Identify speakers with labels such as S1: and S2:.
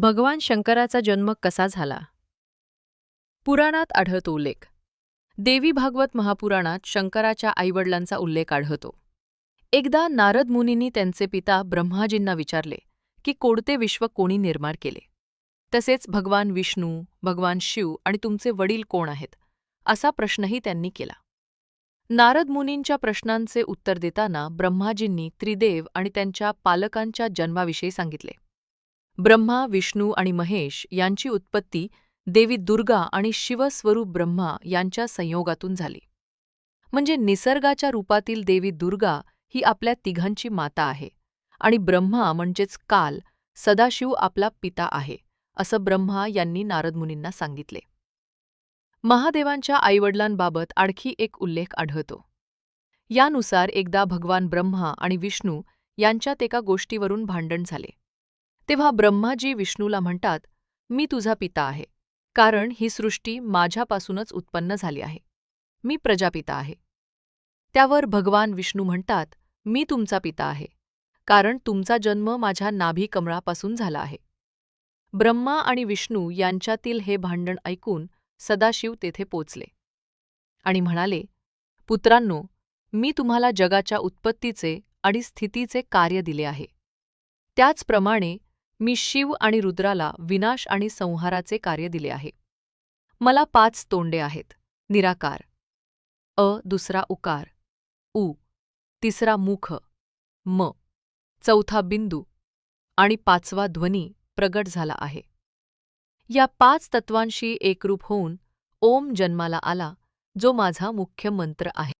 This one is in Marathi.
S1: भगवान शंकराचा जन्म कसा झाला? पुराणात आढळतो उल्लेख. देवी भागवत महापुराणात शंकराच्या आईवडिलांचा उल्लेख आढळतो. एकदा नारद मुनींनी त्यांचे पिता ब्रह्माजींना विचारले की कोणते विश्व कोणी निर्माण केले? तसेच भगवान विष्णू भगवान शिव आणि तुमचे वडील कोण आहेत? असा प्रश्नही त्यांनी केला. नारद मुनींच्या प्रश्नांचे उत्तर देताना ब्रह्माजींनी त्रिदेव आणि त्यांच्या पालकांच्या जन्माविषयी सांगितले. ब्रह्मा विष्णू आणि महेश यांची उत्पत्ती देवी दुर्गा आणि शिवस्वरूप ब्रह्मा यांच्या संयोगातून झाली. म्हणजे निसर्गाच्या रूपातील देवी दुर्गा ही आपल्या तिघांची माता आहे आणि ब्रह्मा म्हणजेच काल सदाशिव आपला पिता आहे असं ब्रह्मा यांनी नारदमुनींना सांगितले. महादेवांच्या आईवडिलांबाबत आणखी एक उल्लेख आढळतो. यानुसार एकदा भगवान ब्रह्मा आणि विष्णू यांच्यात एका गोष्टीवरून भांडण झाले. तेव्हा ब्रह्माजी विष्णूला म्हणतात मी तुझा पिता आहे कारण ही सृष्टी माझ्यापासूनच उत्पन्न झाली आहे. मी प्रजापिता आहे. त्यावर भगवान विष्णू म्हणतात मी तुमचा पिता आहे कारण तुमचा जन्म माझ्या नाभी कमळापासून झाला आहे. ब्रह्मा आणि विष्णू यांच्यातील हे भांडण ऐकून सदाशिव तेथे पोचले आणि म्हणाले पुत्रांनो मी तुम्हाला जगाच्या उत्पत्तीचे आणि स्थितीचे कार्य दिले आहे. त्याचप्रमाणे मी शिव आणि रुद्राला विनाश आणि संहाराचे कार्य दिले आहे. मला पाच तोंडे आहेत. निराकार. अ. दुसरा उकार. उ. तिसरा मुख. म. चौथा बिंदू. आणि पाचवा ध्वनी प्रगट झाला आहे. या पाच तत्वांशी एकरूप होऊन ओम जन्माला आला जो माझा मुख्य मंत्र आहे.